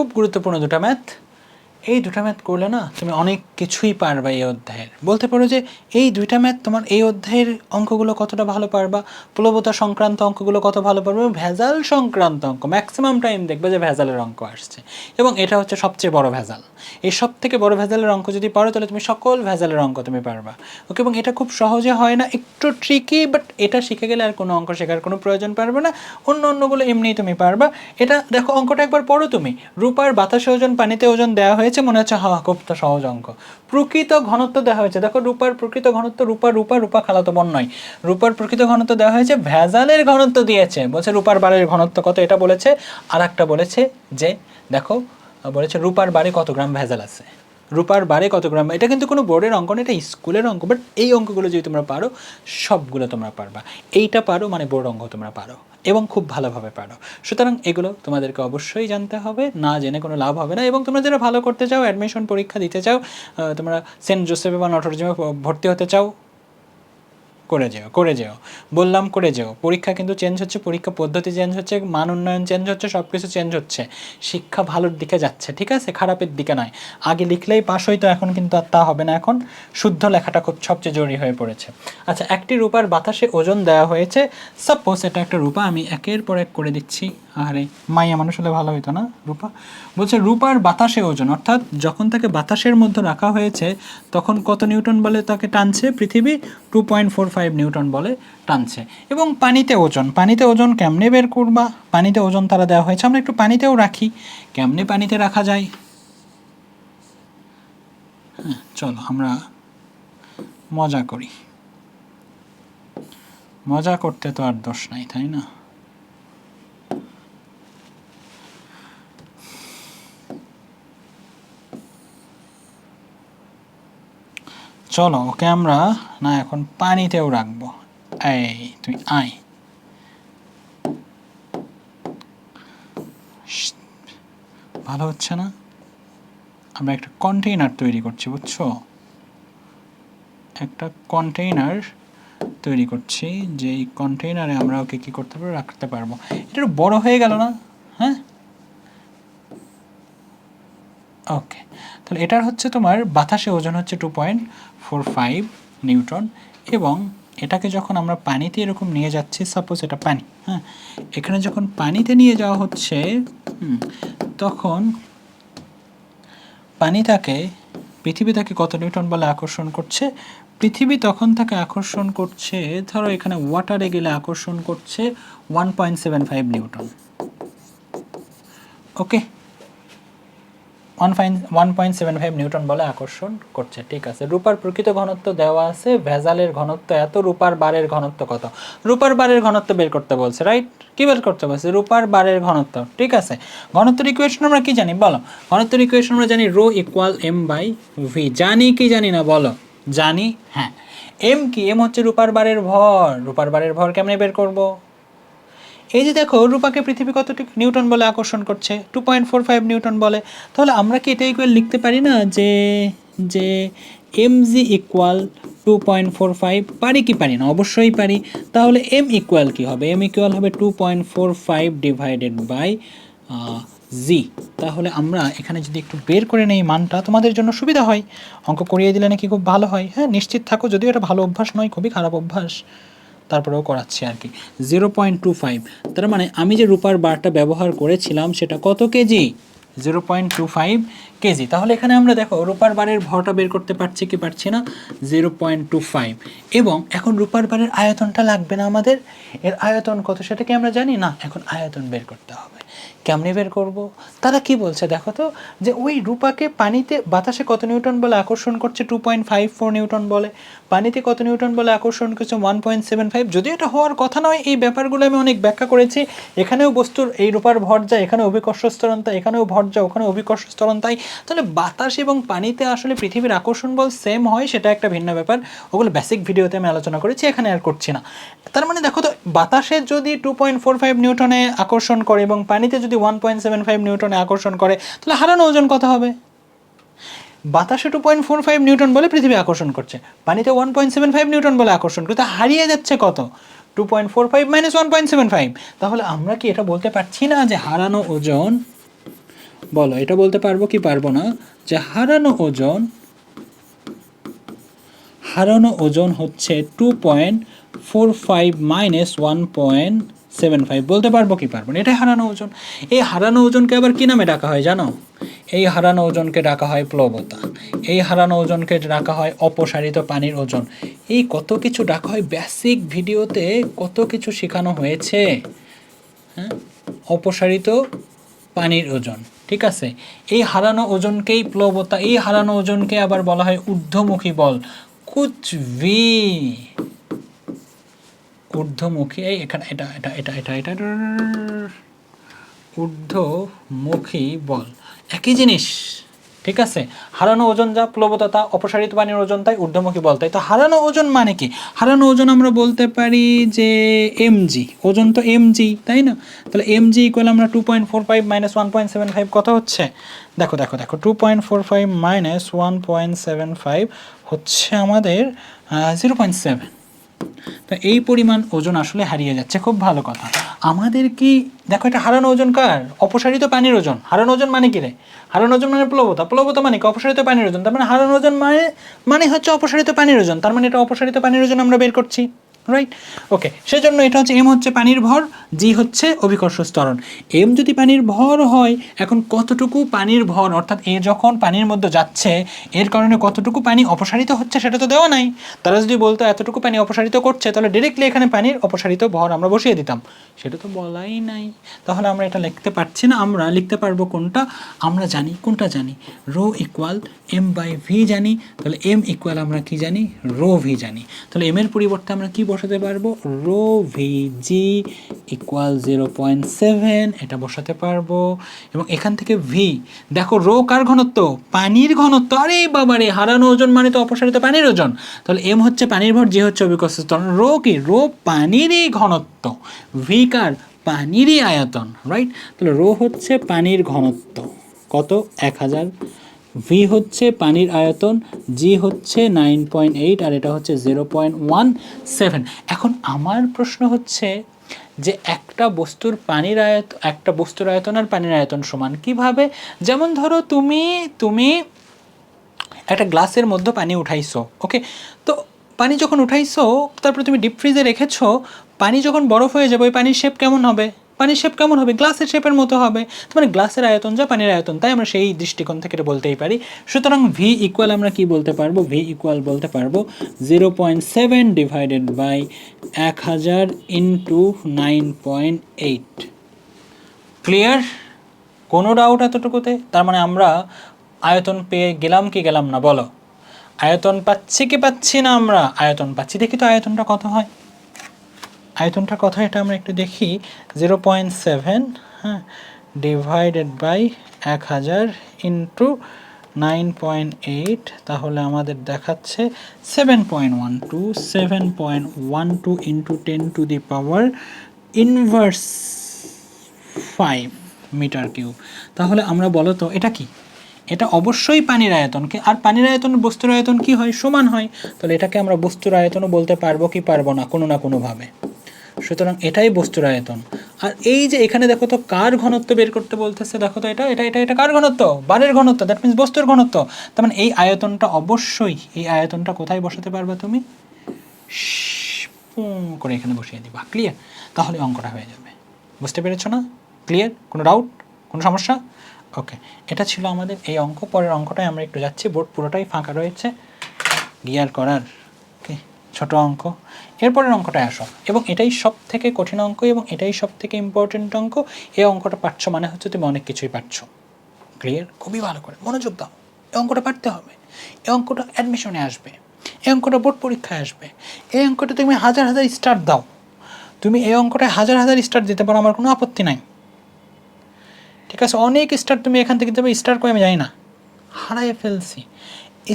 খুব গুরুত্বপূর্ণ দুটা ম্যাথ এই দুটা ম্যাথ করলে না তুমি অনেক কিছুই পারবা এই অধ্যায়ের। বলতে পারো যে এই দুইটা ম্যাথ তোমার এই অধ্যায়ের অঙ্কগুলো কতটা ভালো পারবা প্লবতা সংক্রান্ত অঙ্কগুলো কত ভালো পারবে ভেজাল সংক্রান্ত অঙ্ক। ম্যাক্সিমাম টাইম দেখবে যে ভেজালের অঙ্ক আসছে। এবং এটা হচ্ছে সবচেয়ে বড় ভেজাল। এই সব থেকে বড় ভেজালের অঙ্ক যদি পারো তাহলে তুমি সকল ভেজালের অঙ্ক তুমি পারবা। ওকে এবং এটা খুব সহজে হয় না, একটু ট্রিকি বাট এটা শিখে গেলে আর কোনো অঙ্ক শেখার কোনো প্রয়োজন পারবে না। অন্য অন্যগুলো এমনিই তুমি পারবা। এটা দেখো, অঙ্কটা একবার পড়ো তুমি। রূপার বাতাসে ওজন, পানিতে ওজন দেওয়া হয়েছে। মনে হচ্ছে, হা, খুব সহজ অঙ্ক। প্রকৃত ঘনত্ব দেওয়া হয়েছে। দেখো, রূপার প্রকৃত ঘনত্ব রূপা রূপা রূপা খালাতো বোন নয়। রূপার প্রকৃত ঘনত্ব দেওয়া হয়েছে, ভেজালের ঘনত্ব দিয়েছে। বলছে, রূপার বারের ঘনত্ব কত? এটা বলেছে আর একটা বলেছে যে, দেখো, বলেছে, রূপার বারে কত গ্রাম ভেজাল আছে? রূপার বারে কত গ্রাম? এটা কিন্তু কোনো বোর্ডের অঙ্ক না, এটা স্কুলের অঙ্ক বাট এই অঙ্কগুলো যদি তোমরা পারো, সবগুলো তোমরা পারবা। এইটা পারো মানে বোর্ড অঙ্ক তোমরা পারো, এবং খুব ভালোভাবে পারো। সুতরাং এগুলো তোমাদেরকে অবশ্যই জানতে হবে, না জেনে কোনো লাভ হবে না, এবং তোমরা যারা ভালো করতে চাও অ্যাডমিশন পরীক্ষা দিতে চাও তোমরা সেন্ট জোসেফে বা নটরজিমে ভর্তি হতে চাও করে যেও করে যেও। বললাম করে যেও। পরীক্ষা কিন্তু চেঞ্জ হচ্ছে, পরীক্ষা পদ্ধতি চেঞ্জ হচ্ছে, মান উন্নয়ন চেঞ্জ হচ্ছে সব কিছু চেঞ্জ হচ্ছে। শিক্ষা ভালোর দিকে যাচ্ছে, ঠিক আছে? খারাপের দিকে নয়। আগে লিখলেই পাশ হইতো, এখন কিন্তু আর তা হবে না। এখন শুদ্ধ লেখাটা খুব সবচেয়ে জরুরি হয়ে পড়েছে। আচ্ছা একটি রূপার বাতাসে ওজন দেওয়া হয়েছে। সাপোজ এটা একটা রূপা, আমি একের পর এক করে দিচ্ছি। আরে মাইয়া মানুষ হলে ভালো হইতো না রূপা? বলছে, রূপার বাতাসে ওজন, অর্থাৎ যখন তাকে বাতাসের মধ্যে রাখা হয়েছে, তখন কত নিউটন বলে তাকে টানছে? পৃথিবী two point four five Newton বলে টানছে। এবং পানিতে ওজন পানিতে ওজন কেমনে বের করবা? পানিতে ওজন তারা দেওয়া হয়েছে, আমরা একটু পানিতেও রাখি। কেমনে পানিতে রাখা যায়? হ্যাঁ চলো আমরা মজা করি। মজা করতে তো আর দোষ নাই, তাই না? চলো, ওকে আমরা না, এখন পানিতেও রাখব। এই তুই আয়। ভালো হচ্ছে না? আমরা একটা কন্টেইনার তৈরি করছি, বুঝছ? একটা কন্টেইনার তৈরি করছি, যেই কন্টেইনারে আমরা ওকে কী করতে পারব? রাখতে পারব। এটা বড় হয়ে গেল না? হ্যাঁ? ওকে তাহলে এটার হচ্ছে তোমার বাতাসে ওজন হচ্ছে two point four five Newton এবং এটাকে যখন আমরা পানিতে এরকম নিয়ে যাচ্ছি সাপোজ এটা পানি হ্যাঁ? এখানে যখন পানিতে নিয়ে যাওয়া হচ্ছে তখন পানি তাকে, পৃথিবী তাকে কত নিউটন বলে আকর্ষণ করছে? পৃথিবী তখন তাকে আকর্ষণ করছে, ধরো এখানে ওয়াটারে গেলে আকর্ষণ করছে one point seven five Newton okay one fine one point seven five Newton বলে আকর্ষণ করছে, ঠিক আছে? রূপার প্রকৃত ঘনত্ব দেওয়া আছে, ভেজালের ঘনত্ব এত, রূপার বারের ঘনত্ব কত? রূপার বারের ঘনত্ব বের করতে বলছে রাইট কি বের করতে বলছে? রূপার বারের ঘনত্ব, ঠিক আছে? ঘনত্বের ইকুয়েশন আমরা কি জানি? বলো। ঘনত্বের ইকুয়েশন আমরা জানি rho equal M by V জানি কি জানি না, বলো। জানি হ্যাঁ। এম কি? এম হচ্ছে রূপার বারের ভর। রূপার বারের ভর কেমনে বের করব? এই যে দেখো, রূপাকে পৃথিবী কতটুকু নিউটন বলে আকর্ষণ করছে? Two point four five Newton বলে। তাহলে আমরা কি এটা ইকুয়াল লিখতে পারি না যে যে M G equal two point four five পারি কি পারি না? অবশ্যই পারি। তাহলে এম ইকুয়াল কী হবে? এম ইকুয়াল হবে two point four five divided by G তাহলে আমরা এখানে যদি একটু বের করে নেই মানটা, তোমাদের জন্য সুবিধা হয়। অঙ্ক করিয়ে দিলে নাকি খুব ভালো হয়। হ্যাঁ নিশ্চিত থাকো, যদিও এটা ভালো অভ্যাস নয়, খুবই খারাপ অভ্যাস। তারপরেও করাচ্ছি আর কি। জিরো পয়েন্ট টু ফাইভ তার মানে আমি যে রূপার বারটা ব্যবহার করেছিলাম সেটা কত KG? Zero point two five KG. তাহলে এখানে আমরা দেখো, রূপার বারের ভরটা বের করতে পারছি কি পারছি না? জিরো পয়েন্ট টু ফাইভ এবং এখন রূপার বারের আয়তনটা লাগবে না আমাদের। এর আয়তন কত সেটা কি আমরা জানি না। এখন আয়তন বের করতে হবে। কেমনে বের করব? তারা কি বলছে দেখো তো? যে ওই রূপাকে পানিতে, বাতাসে কত নিউটন বলে আকর্ষণ করছে? Two point five four Newton বলে। পানিতে কত নিউটন বলে আকর্ষণ করছে? ওয়ান পয়েন্ট সেভেন ফাইভ যদিও এটা হওয়ার কথা নয়, এই ব্যাপারগুলো আমি অনেক ব্যাখ্যা করেছি। এখানেও বস্তুর এই রূপার ভর যায় এখানে অভিকর্ষ স্তরণতা এখানেও ভর যায় ওখানে অভিকর্ষ স্তরণতাই তাহলে বাতাস এবং পানিতে আসলে পৃথিবীর আকর্ষণ বল সেম হয়, সেটা একটা ভিন্ন ব্যাপার। ওগুলো বেসিক ভিডিওতে আমি আলোচনা করেছি, এখানে আর করছি না। তার মানে দেখো তো, বাতাসে যদি টু পয়েন্ট ফোর ফাইভ নিউটনে আকর্ষণ করে এবং পানিতে যদি ওয়ান পয়েন্ট সেভেন ফাইভ নিউটনে আকর্ষণ করে, তাহলে হারানো ওজন কত হবে? বাতাসে two point four five Newton বলে পৃথিবী আকর্ষণ করছে। পানিতে one point seven five Newton বলে আকর্ষণ করছে হারিয়ে যাচ্ছে কত? Two point four five minus one point seven five তাহলে আমরা কি এটা বলতে পারছি না যে হারানো ওজন? বলো, এটা বলতে পারব কি পারব না? যে হারানো ওজন হারানো ওজন হচ্ছে two point four five minus one point seven five বলতে পারব কি পারব না, এটাই হারানো ওজন। এই হারানো ওজনকে আবার কী নামে ডাকা হয় জানো? এই হারানো ওজনকে ডাকা হয় প্লবতা। এই হারানো ওজনকে ডাকা হয় অপসারিত পানির ওজন। এই কত কিছু ডাকা হয় বেসিক ভিডিওতে কত কিছু শেখানো হয়েছে? হ্যাঁ? অপসারিত পানির ওজন, ঠিক আছে? এই হারানো ওজনকেই প্লবতা, এই হারানো ওজনকে আবার বলা হয় ঊর্ধ্বমুখী বল। কুচ ভি ঊর্ধ্বমুখী এই এখানে এটা এটা এটা এটা এটা ঊর্ধ্বমুখী বল একই জিনিস ঠিক আছে হারানো ওজন যা প্লবতা অপসারিত পানির ওজন তাই ঊর্ধ্বমুখী বল তাই তো হারানো ওজন মানে কি হারানো ওজন আমরা বলতে পারি যে এমজি ওজন তো এমজি তাই না তাহলে এমজি ইকুয়াল আমরা two point four five minus one point seven five কত হচ্ছে দেখো দেখো দেখো two point four five minus one point seven five হচ্ছে আমাদের জিরো পয়েন্ট সেভেন তো এই পরিমাণ ওজন আসলে হারিয়ে যাচ্ছে, খুব ভালো কথা। আমাদের কি, দেখো এটা হারানো ওজন কার? অপসারিত পানির ওজন। হারানো ওজন মানে কি রে? হারানো ওজন মানে প্লবতা। প্লবতা মানে কি? অপসারিত পানির ওজন। তার মানে হারানো ওজন মানে মানে হচ্ছে অপসারিত পানির ওজন। তার মানে এটা অপসারিত পানির ওজন আমরা বের করছি। রাইট ওকে সেজন্য এটা হচ্ছে এম হচ্ছে পানির ভর জি হচ্ছে অভিকর্ষ স্তরণ এম যদি পানির ভর হয়, এখন কতটুকু পানির ভর, অর্থাৎ এ যখন পানির মধ্যে যাচ্ছে, এর কারণে কতটুকু পানি অপসারিত হচ্ছে সেটা তো দেওয়া নাই। তারা যদি বলতো এতটুকু পানি অপসারিত করছে, তাহলে ডিরেক্টলি এখানে পানির অপসারিত ভর আমরা বসিয়ে দিতাম। সেটা তো বলাই নাই। তাহলে আমরা এটা লিখতে পারছি না আমরা। লিখতে পারব কোনটা? আমরা জানি। কোনটা জানি? Rho equal M by V জানি। তাহলে এম ইকুয়াল আমরা কি জানি? রো ভি জানি। তাহলে এম এর পরিবর্তে আমরা কি বসাতে পারব? Rho V G equal zero point seven এটা বসাতে পারব। এবং এখান থেকে ভি দেখো রো কার ঘনত্ব? পানির ঘনত্ব। আরে বাবারে, হারানো ওজন মানে তো অপসারিত পানির ওজন। তাহলে এম হচ্ছে পানির ভর জি হচ্ছে অভিকর্ষ স্তরণ রো কি? রো পানিরই ঘনত্ব। ভি কার? পানিরই আয়তন রাইট তাহলে রো হচ্ছে পানির ঘনত্ব। কত? এক হাজার। ভি হচ্ছে পানির আয়তন জি হচ্ছে নাইন পয়েন্ট এইট আর এটা হচ্ছে জিরো পয়েন্ট ওয়ান সেভেন এখন আমার প্রশ্ন হচ্ছে যে একটা বস্তুর পানির আয়ত একটা বস্তুর আয়তন আর পানির আয়তন সমান কীভাবে? যেমন ধরো তুমি তুমি একটা গ্লাসের মধ্যে পানি উঠাইছো, ওকে? তো পানি যখন উঠাইছো, তারপরে তুমি ডিপ ফ্রিজে রেখেছো, পানি যখন বরফ হয়ে যাবে, ওই পানির শেপ কেমন হবে? পানির শেপ কেমন হবে? গ্লাসের শেপের মতো হবে। মানে গ্লাসের আয়তন যা পানির আয়তন, তাই আমরা সেই দৃষ্টিকোণ থেকে এটা বলতেই পারি। সুতরাং ভি ইকুয়াল আমরা কি বলতে পারব? ভি ইকুয়াল বলতে পারব zero point seven divided by এক হাজার into nine point eight clear কোনো ডাউট এতটুকুতে? তার মানে আমরা আয়তন পেয়ে গেলাম কি গেলাম না, বলো। আয়তন পাচ্ছি কি পাচ্ছি না আমরা? আয়তন পাচ্ছি দেখি তো আয়তনটা কত হয়। আয়তনটা কথা এটা আমরা একটু দেখি, জিরো পয়েন্ট সেভেন হ্যাঁ ডিভাইডেড বাই এক হাজার ইন্টু নাইন পয়েন্ট এইট, তাহলে আমাদের দেখাচ্ছে seven point one two, seven point one two into ten to the power inverse five metre cube. তাহলে আমরা বলো তো, এটা কি? এটা অবশ্যই পানির আয়তনকে আর পানির আয়তন, বস্তুর আয়তন কি হয়? সমান হয়। তাহলে এটাকে আমরা বস্তুর আয়তনও বলতে পারব কি পারব না, কোনো না কোনোভাবে। সুতরাং এটাই বস্তুর আয়তন। আর এই যে এখানে দেখো তো কার ঘনত্ব বের করতে বলতেছে, দেখো তো এটা এটা এটা এটা কার ঘনত্ব? বারের ঘনত্ব দ্যাট মিনস বস্তুর ঘনত্ব। তার মানে এই আয়তনটা অবশ্যই, এই আয়তনটা কোথায় বসাতে পারবে তুমি? করে এখানে বসিয়ে দিবা ক্লিয়ার তাহলে অঙ্কটা হয়ে যাবে। বুঝতে পেরেছ না? ক্লিয়ার কোনো ডাউট কোনো সমস্যা? ওকে এটা ছিল আমাদের এই অঙ্ক। পরের অঙ্কটায় আমরা একটু যাচ্ছি। বোর্ড পুরোটাই ফাঁকা রয়েছে। গিয়ার করার। ছোট অঙ্ক। এরপরের অঙ্কটা আসো। এবং এটাই সব থেকে কঠিন অঙ্ক এবং এটাই সব থেকে ইম্পর্টেন্ট অঙ্ক। এই অঙ্কটা পাচ্ছ মানে হচ্ছে তুমি অনেক কিছুই পাচ্ছ ক্লিয়ার খুবই ভালো করে। মনোযোগ দাও। এই অঙ্কটা পারতে হবে। এই অঙ্কটা অ্যাডমিশনে আসবে। এই অঙ্কটা বোর্ড পরীক্ষায় আসবে। এই অঙ্কটা তুমি হাজার হাজার স্টার দাও। তুমি এই অঙ্কটায় হাজার হাজার স্টার দিতে পারো, আমার কোনো আপত্তি নাই। ঠিক আছে? অনেক স্টার তুমি এখান থেকে দেবে স্টার কই আমি জানি না। হারাই ফেলছি।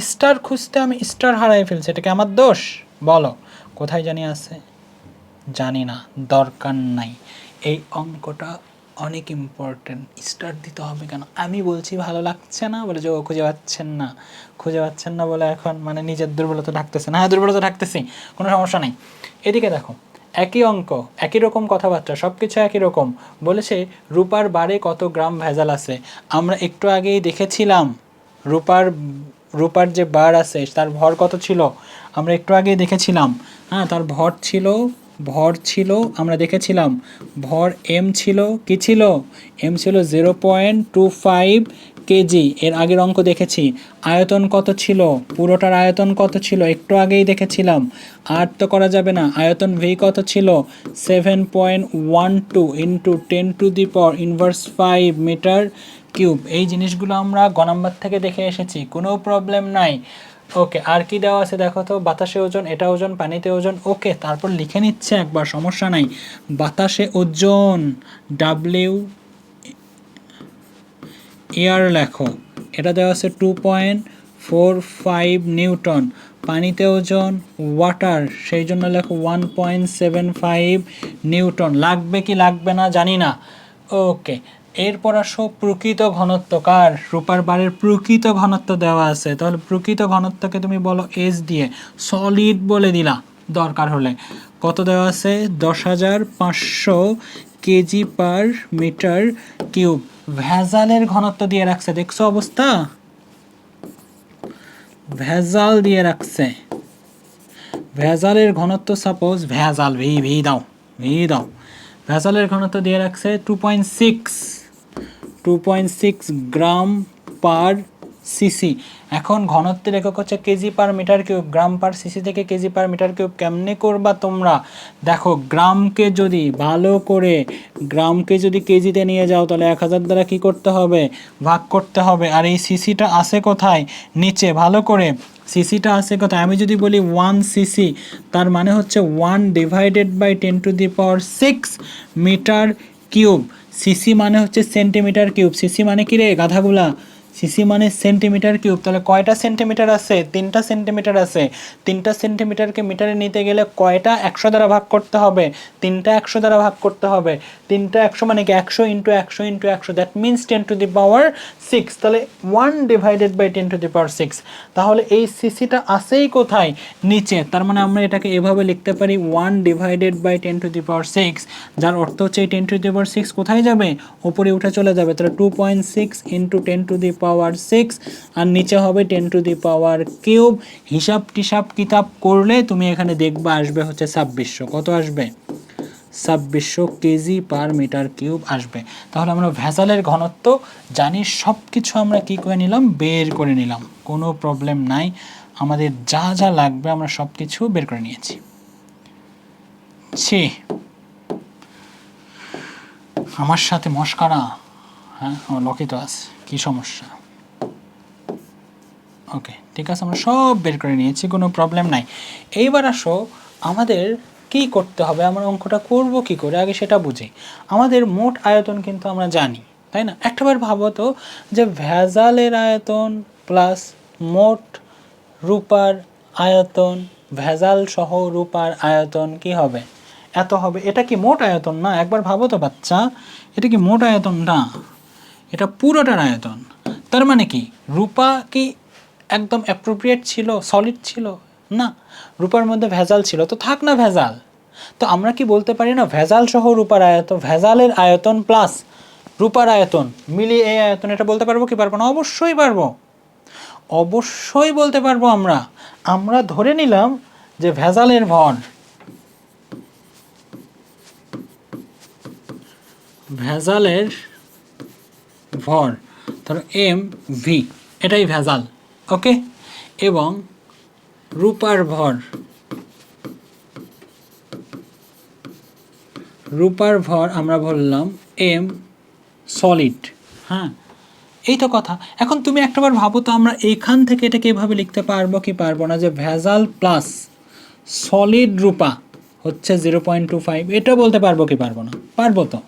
স্টার খুঁজতে আমি স্টার হারাই ফেলছি। এটা কি আমার দোষ? বলো, কোথায় জানি আছে? জানি না, দরকার নাই। এই অঙ্কটা অনেক ইম্পর্টেন্ট স্টার্ট দিতে হবে কেন? আমি বলছি ভালো লাগছে না, বলে যে ও খুঁজে পাচ্ছেন না। খুঁজে পাচ্ছেন না বলে এখন মানে নিজের দুর্বলতা ঢাকতেছে না। হ্যাঁ দুর্বলতা ঢাকতেছি, কোনো সমস্যা নেই। এদিকে দেখো, একই অঙ্ক, একই রকম কথাবার্তা সব কিছু একই রকম। বলেছে, রূপার বারে কত গ্রাম ভেজাল আছে? আমরা একটু আগেই দেখেছিলাম, রূপার রূপার যে বার আছে, তার ভর কত ছিল? আমরা একটু আগেই দেখেছিলাম। হ্যাঁ তার ভর ছিল ভর ছিল, আমরা দেখেছিলাম। ভর এম ছিল, কি ছিল? এম ছিল zero point two five KG এর আগের অঙ্ক দেখেছি। আয়তন কত ছিল? পুরোটার আয়তন কত ছিল? একটু আগেই দেখেছিলাম। আর তো করা যাবে না। আয়তন ভি কত ছিল? Seven point one two into ten to the power inverse five metre cube, এই জিনিসগুলো আমরা গ নাম্বার থেকে দেখে এসেছি, কোনো প্রবলেম নাই। ওকে আর কি দেওয়া আছে দেখো তো? বাতাসে ওজন, এটা ওজন, পানিতে ওজন ওকে তারপর লিখে নিচ্ছে একবার, সমস্যা নাই। বাতাসে ওজন ডাব্লিউ এয়ার লেখো। এটা দেওয়া আছে two point four five newton. পানিতে ওজন ওয়াটার সেই জন্য লেখো one point seven five newton. লাগবে কি লাগবে না জানি না। ওকে এরপর আসো প্রকৃত ঘনত্ব কার রূপার বারের প্রকৃত ঘনত্ব দেওয়া আছে। তাহলে প্রকৃত ঘনত্বকে তুমি বলো এস দিয়ে। সলিড বলে দিলা, দরকার হলে। কত দেওয়া আছে? দশ হাজার পাঁচশো কেজি পার মিটার কিউব। ভেজালের ঘনত্ব দিয়ে রাখছে, দেখছ অবস্থা? ভেজাল দিয়ে রাখছে। ভেজালের ঘনত্ব সাপোজ ভেজাল, ভি ভি দাও ভি দাও। ভেজালের ঘনত্ব দিয়ে রাখছে two point six two point six gram per CC এখন ঘনত্বের একক হচ্ছে KG per metre cube gram per CC থেকে কেজি পার মিটার কিউব কেমনে করবা তোমরা? দেখো গ্রামকে যদি ভালো করে গ্রামকে যদি কেজিতে নিয়ে যাও, তাহলে এক হাজার দ্বারা কী করতে হবে? ভাগ করতে হবে। আর এই সিসিটা আসে কোথায়? নিচে। ভালো করে সিসিটা আসে কোথায়? আমি যদি বলি ওয়ান সিসি তার মানে হচ্ছে one divided by ten to the power six metre cube CC মানে হচ্ছে সেন্টিমিটার কিউব। সিসি মানে কি রে গাধাগুলা? সিসি মানে সেন্টিমিটার কিউব। তাহলে কয়টা সেন্টিমিটার আছে? তিনটা সেন্টিমিটার আছে। তিনটা সেন্টিমিটারকে মিটারে নিতে গেলে কয়টা একশো দ্বারা ভাগ করতে হবে? তিনটা একশো দ্বারা ভাগ করতে হবে। তিনটা একশো মানে কি? একশো ইন্টু একশো ইন্টু একশো। That means ten to the power six তাহলে one divided by ten to the power six তাহলে এই সিসিটা আসেই কোথায়? নিচে। তার মানে আমরা এটাকে এভাবে লিখতে পারি one divided by ten to the power six যার অর্থ হচ্ছে এই ten to the power six কোথায় যাবে? ওপরে উঠে চলে যাবে। তাহলে two point six into ten to the power six আর নিচে হবে ten to the power cube হিসাব টিসাব কিতাব করলে তুমি এখানে দেখবা আসবে হচ্ছে ছাব্বিশশো। কত আসবে? ছাব্বিশশো কেজি পার মিটার কিউব আসবে। তাহলে আমরা ভেজালের ঘনত্ব জানি সব কিছু আমরা কি করে নিলাম? বের করে নিলাম। কোনো প্রবলেম নাই। আমাদের যা যা লাগবে আমরা সব কিছু বের করে নিয়েছি। ছি। আমার সাথে মস্কারা। হ্যাঁ আমার আছে। কী সমস্যা? ওকে ঠিক আছে, আমরা সব বের করে নিয়েছি, কোনো প্রবলেম নাই। এইবার আসো, আমাদের কি করতে হবে, আমরা অঙ্কটা করব কি করে, আগে সেটা বুঝি। আমাদের মোট আয়তন কিন্তু আমরা জানি, তাই না? একটাবার ভাবো তো যে ভেজালের আয়তন প্লাস মোট রূপার আয়তন, ভেজাল সহ রূপার আয়তন কি হবে? এত হবে। এটা কি মোট আয়তন না? একবার ভাবো তো বাচ্চা, এটা কি মোট আয়তন না? এটা পুরোটার আয়তন তার মানে কি? রূপা কি একদম অ্যাপ্রোপ্রিয়েট ছিল? সলিড ছিল? না। রূপার মধ্যে ভেজাল ছিল। তো থাক না ভেজাল। তো আমরা কি বলতে পারি না, ভেজাল সহ রূপার আয়তন, ভেজালের আয়তন প্লাস রূপার আয়তন মিলিয়ে এই আয়তন এটা বলতে পারব কি পারব না? অবশ্যই পারব। অবশ্যই বলতে পারব আমরা। আমরা ধরে নিলাম যে ভেজালের ভর। ভেজালের ভর, ধরো এম ভি এটাই ভেজাল ওকে এবং রূপার ভর রূপার ভর আমরা বললাম এম সলিড হ্যাঁ? এই তো কথা। এখন তুমি একটাবার ভাবো তো আমরা এখান থেকে এটাকে এভাবে লিখতে পারব কি পারব না, যে ভেজাল প্লাস সলিড রূপা হচ্ছে জিরো পয়েন্ট টু ফাইভ এটা বলতে পারব কি পারব না? পারব তো।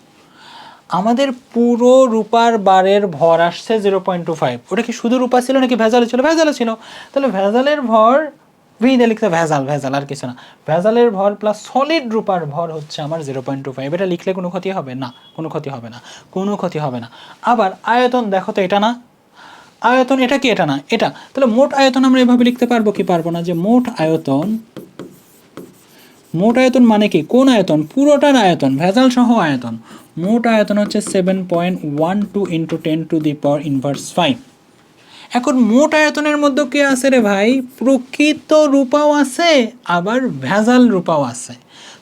আমাদের পুরো রূপার বারের ভর আসছে জিরো পয়েন্ট টু ফাইভ ওটা কি শুধু রূপা ছিল নাকি ভেজালে ছিল? ভেজালে ছিল। তাহলে ভেজালের ভর ভি লিখতে ভেজাল ভেজাল, আর কিছু না। ভেজালের ভর প্লাস সলিড রূপার ভর হচ্ছে আমার জিরো পয়েন্ট টু ফাইভ এটা লিখলে কোনো ক্ষতি হবে না, কোনো ক্ষতি হবে না, কোনো ক্ষতি হবে না। আবার আয়তন দেখো তো এটা না। আয়তন এটা কি এটা না? এটা। তাহলে মোট আয়তন আমরা এভাবে লিখতে পারব কি পারব না? যে মোট আয়তন মোট আয়তন মানে কি? কোন আয়তন? পুরোটার আয়তন ভেজাল সহ আয়তন। মোট আয়তন হচ্ছে seven point one two into ten to the power inverse five এখন মোট আয়তনের মধ্যে কে আছে রে ভাই? প্রকৃত রূপাও আছে, আবার ভেজাল রূপাও আছে।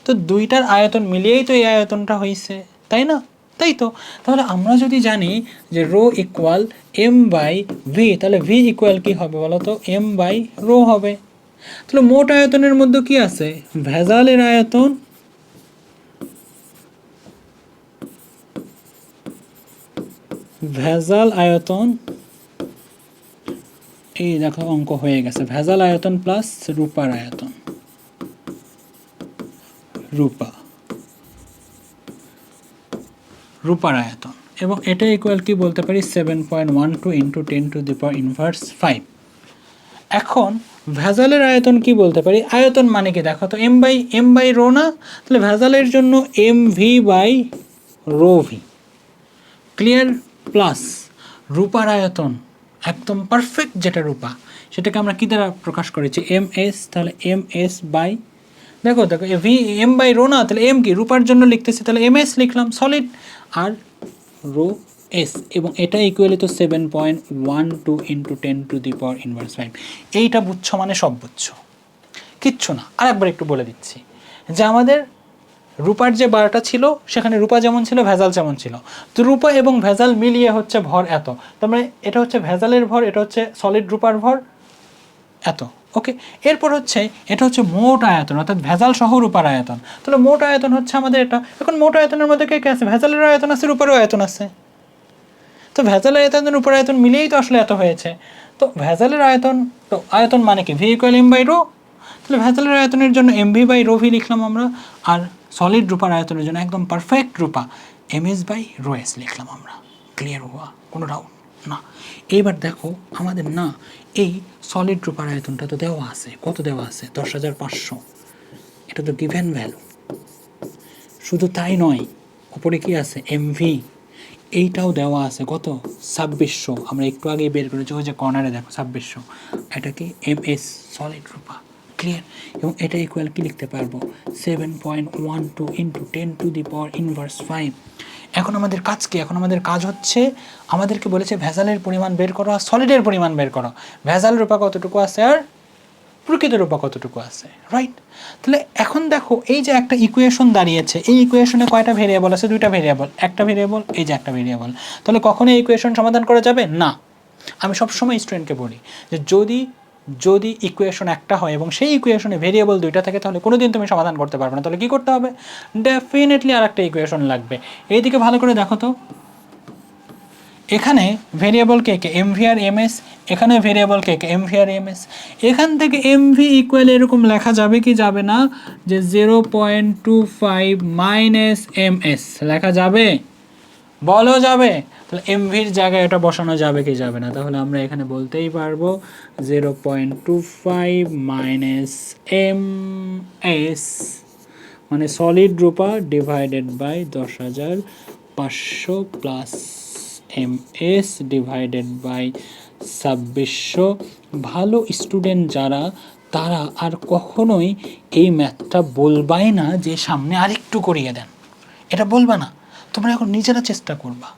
তো দুইটার আয়তন মিলিয়েই তো এই আয়তনটা হয়েছে তাই না? তাই তো? তাহলে আমরা যদি জানি যে rho equal M by V তাহলে ভি ইকুয়াল কী হবে বলো তো এম বাই রো হবে। তাহলে মোট আয়তনের মধ্যে কি আছে? ভেজালের আয়তন ভেজাল আয়তন এই দেখো অঙ্ক হয়ে গেছে। ভেজাল আয়তন প্লাস রূপার আয়তন। রূপা। রূপার আয়তন। এবং এটা ইকুয়াল কি বলতে পারি? Seven point one two into ten to the power inverse five এখন ভেজালের আয়তন কি বলতে পারি? আয়তন মানে কি? দেখো তো M by M by rho না? তাহলে ভেজালের জন্য M V by rho V clear plus রূপার আয়তন, একদম পারফেক্ট যেটা রূপা, সেটাকে আমরা কী দ্বারা প্রকাশ করেছি? এম এস তাহলে এম এস বাই দেখো দেখো ভি এম বাই রো না, তাহলে এম কি? রূপার জন্য লিখতেছি, তাহলে এম এস লিখলাম সলিড আর রো এস এবং এটা ইকুয়ালি তো seven point one two into ten to the power inverse five এইটা বুঝছ মানে সব বুঝছ কিচ্ছু না। আর একবার একটু বলে দিচ্ছি। যে আমাদের রূপার যে বারটা ছিল, সেখানে রূপা যেমন ছিল, ভেজাল যেমন ছিল। তো রূপা এবং ভেজাল মিলিয়ে হচ্ছে ভর এত। তার মানে এটা হচ্ছে ভেজালের ভর, এটা হচ্ছে সলিড রূপার ভর এত। ওকে এরপর হচ্ছে, এটা হচ্ছে মোট আয়তন, অর্থাৎ ভেজাল সহ রূপার আয়তন। তাহলে মোট আয়তন হচ্ছে আমাদের এটা। এখন মোট আয়তনের মধ্যে কে কে আছে? ভেজালের আয়তন আছে, রূপারও আয়তন আছে। তো ভেজালের আয়তনের উপর আয়তন মিলিয়েই তো আসলে এত হয়েছে। তো ভেজালের আয়তন, তো আয়তন মানে কি? V equal M by rho তাহলে ভেজালের আয়তনের জন্য M V by rho V লিখলাম আমরা, আর সলিড রূপার আয়তনের জন্য একদম perfect Rupa M S by rho S লিখলাম আমরা। ক্লিয়ার হওয়া কোনো ডাউট না। এইবার দেখো আমাদের না এই সলিড রূপার আয়তনটা তো দেওয়া আছে। কত দেওয়া আছে? দশ হাজার পাঁচশো। এটা তো গিভেন ভ্যালু শুধু তাই নয় উপরে কি আছে? এমভি এইটাও দেওয়া আছে, কত? ছাব্বিশশো। আমরা একটু আগে বের করেছি, ওই যে কর্নারে দেখো, ছাব্বিশশো। এটা কি? এম এস সলিড রূপা ক্লিয়ার এবং এটা ইকুয়াল কি লিখতে পারব? Seven point one two into ten to the power inverse five এখন আমাদের কাজ কি? এখন আমাদের কাজ হচ্ছে, আমাদেরকে বলেছে ভেজালের পরিমাণ বের করো আর সলিডের পরিমাণ বের করো। ভেজাল রূপা কতটুকু আছে আর? প্রকৃত রূপা কতটুকু আছে রাইট তাহলে এখন দেখো, এই যে একটা ইকুয়েশন দাঁড়িয়েছে, এই ইকুয়েশনে কয়টা ভেরিয়েবল আছে? দুইটা ভেরিয়েবল একটা ভেরিয়েবল এই যে একটা ভেরিয়েবল তাহলে কখনো এই ইকুয়েশন সমাধান করা যাবে? না। আমি সবসময় স্টুডেন্টকে বলি যে যদি যদি ইকুয়েশন একটা হয় এবং সেই ইকুয়েশনে ভেরিয়েবল দুইটা থাকে, তাহলে কোনো দিন তুমি সমাধান করতে পারবে না। তাহলে কী করতে হবে? ডেফিনেটলি আর একটা ইকুয়েশন লাগবে। এইদিকে ভালো করে দেখো তো। এখানে ভেরিয়েবল কে কে এম ভি আর এম এস এখানে ভেরিয়েবল কে কে এম ভি আর এম এস এখান থেকে এম ভি ইকুয়াল এরকম লেখা যাবে কি যাবে না? যে zero point two five minus M S লেখা যাবে? বলো যাবে। তাহলে এম ভির জায়গায় এটা বসানো যাবে কি যাবে না? তাহলে আমরা এখানে বলতেই পারব zero point two five minus M S মানে সলিড রূপা ডিভাইডেড বাই দশ হাজার পাঁচশো plus M S divided by ছাব্বিশশো ভালো স্টুডেন্ট যারা, তারা আর কখনোই এই ম্যাথটা বলবাই না যে সামনে আরেকটু করিয়ে দেন। এটা বলবা না। তোমরা এখন নিজেরা চেষ্টা করবা।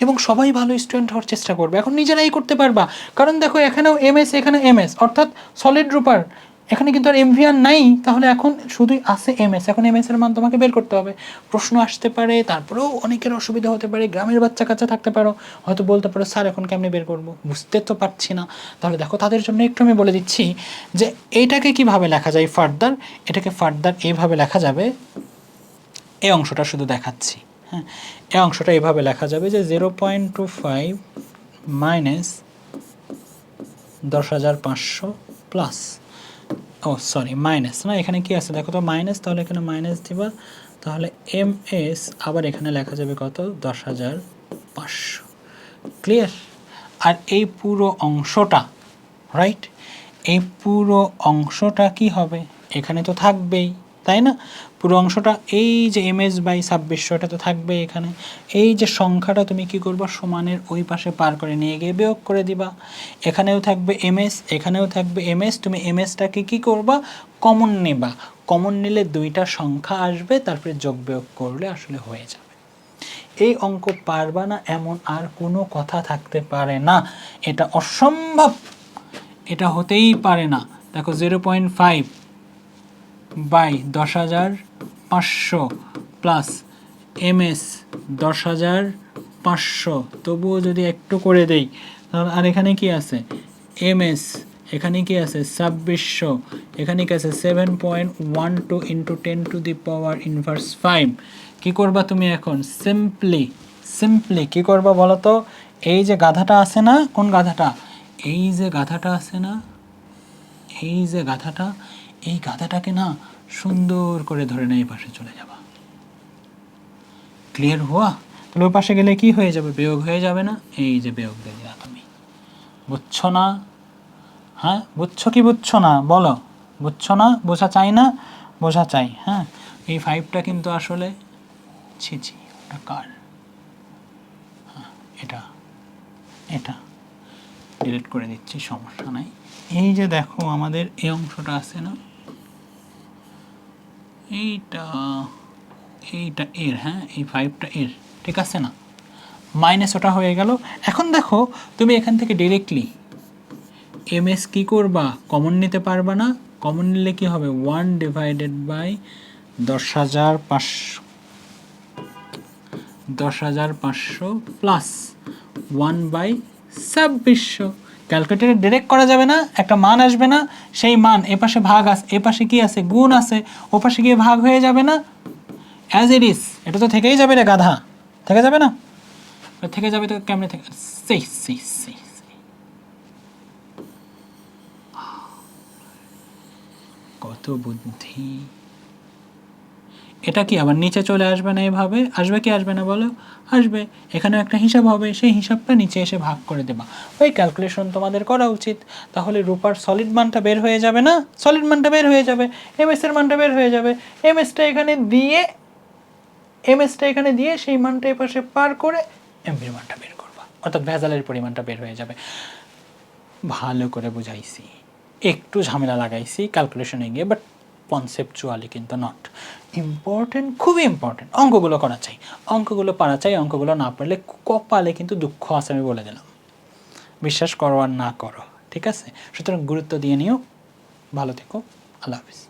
এবং সবাই ভালো স্টুডেন্ট হওয়ার চেষ্টা করবে। এখন নিজেরাই করতে পারবা। কারণ দেখো, এখানেও এম এস এখানে এম এস অর্থাৎ সলিড রূপার এখানে কিন্তু আর এমভিআর নাই, তাহলে এখন শুধুই আছে এম এস এখন এম এস এর মান তোমাকে বের করতে হবে। প্রশ্ন আসতে পারে, তারপরেও অনেকের অসুবিধা হতে পারে, গ্রামের বাচ্চা কাচ্চা থাকতে পারো, হয়তো বলতে পারো, স্যার, এখন কেমনি বের করব? বুঝতে তো পারছি না। তাহলে দেখো, তাদের জন্য একটু আমি বলে দিচ্ছি যে এইটাকে কীভাবে লেখা যায় ফার্দার এটাকে ফার্দার এইভাবে লেখা যাবে এই অংশটা শুধু দেখাচ্ছি হ্যাঁ? এই অংশটা এইভাবে লেখা যাবে যে zero point two five minus দশ হাজার পাঁচশো প্লাস ও সরি মাইনাস না, এখানে কি আছে? দেখো তো মাইনাস তাহলে এখানে মাইনাস দিবা। তাহলে এম এস আবার এখানে লেখা যাবে কত? দশ হাজার পাঁচশো। ক্লিয়ার আর এই পুরো অংশটা রাইট এই পুরো অংশটা কি হবে? এখানে তো থাকবেই, তাই না? পুরো অংশটা, এই যে এম এস বাই ছাব্বিশশো এটা তো থাকবে এখানে, এই যে সংখ্যাটা তুমি কি করবা, সমানের ওই পাশে পার করে নিয়ে গিয়ে বিয়োগ করে দিবা। এখানেও থাকবে এম এস এখানেও থাকবে এম এস তুমি এম এসটাকে কী করবা কমন নেবা। কমন নিলে দুইটা সংখ্যা আসবে, তারপরে যোগ বিয়োগ করলে আসলে হয়ে যাবে। এই অঙ্ক পারবা না, এমন আর কোনো কথা থাকতে পারে না। এটা অসম্ভব! এটা হতেই পারে না। দেখো জিরো পয়েন্ট ফাইভ বাই দশ হাজার পাঁচশো প্লাস এমএস দশ হাজার পাঁচশো। তবুও যদি একটু করে দেই, তাহলে আর এখানে কি আছে? এমএস এখানে কি আছে? ছাব্বিশশো। এখানে কি আছে? Seven point one two into ten to the power inverse five কী করবা তুমি এখন? সিম্পলি সিম্পলি কী করবা বলো তো? এই যে গাধাটা আছে না? কোন গাধাটা? এই যে গাধাটা আছে না? এই যে গাধাটা? এই গাধাটাকে না সুন্দর করে ধরে নিয়ে পাশে চলে যাবা। ক্লিয়ার হওয়া তাহলে ওই পাশে গেলে কি হয়ে যাবে? বিয়োগ হয়ে যাবে না? এই যে বিয়োগ দিয়ে তুমি বুঝছ না? হ্যাঁ? বুঝছ কি বুঝছ না? বলো। বুঝছ না? বোঝা চাই না? বোঝা চাই হ্যাঁ? এই ফাইভটা কিন্তু আসলে ছি ছি, ওটা কার? হ্যাঁ এটা এটা। ডিলিট করে দিচ্ছি, সমস্যা নাই। এই যে দেখো, আমাদের এই অংশটা আছে না? এইটা এইটা এর হ্যাঁ? এই ফাইভটা এর, ঠিক আছে না? মাইনাস ওটা হয়ে গেল। এখন দেখো, তুমি এখান থেকে ডিরেক্টলি এম এস কী করবা? কমন নিতে পারবা না। কমন নিলে কি হবে? ওয়ান ডিভাইডেড বাই দশ হাজার পাঁচশো, দশ হাজার পাঁচশো প্লাস ওয়ান বাই ছাব্বিশশো। ক্যালকুলেটারে ডিরেক্ট করা যাবে না, একটা মান আসবে না, সেই মান, এ পাশে ভাগ আছে এ পাশে কি আছে গুণ আছে ও পাশে গিয়ে ভাগ হয়ে যাবে না অ্যাজ ইট ইজ এটা তো থেকেই যাবে রে গাধা, থেকে যাবে না থেকে যাবে তো কেমনে থেকে সেই সেই সেই। কত বুদ্ধি এটা কি আবার নিচে চলে আসবে না এভাবে? আসবে কি আসবে না বলো? আসবে। এখানেও একটা হিসাব হবে, সেই হিসাবটা নিচে এসে ভাগ করে দেবা। ওই ক্যালকুলেশন তোমাদের করা উচিত। তাহলে রূপার সলিড মানটা বের হয়ে যাবে না? সলিড মানটা বের হয়ে যাবে। এমএস এর মানটা বের হয়ে যাবে। এমএসটা এখানে দিয়ে এমএসটা এখানে দিয়ে সেই মানটা এপাশে পার করে এমবির মানটা বের করবা। অর্থাৎ ভেজালের পরিমাণটা বের হয়ে যাবে। ভালো করে বুঝাইছি। একটু ঝামেলা লাগাইছি ক্যালকুলেশনে গিয়ে বাট কনসেপচুয়ালি কিন্তু নট ইম্পর্টেন্ট খুবই ইম্পর্টেন্ট অঙ্কগুলো করা চাই। অঙ্কগুলো পারা চাই, অঙ্কগুলো না পারলে কপালে কিন্তু দুঃখ আছে আমি বলে দিলাম। বিশ্বাস করো আর না করো, ঠিক আছে? সুতরাং গুরুত্ব দিয়ে নিও। ভালো থেকো। আল্লাহ হাফিজ।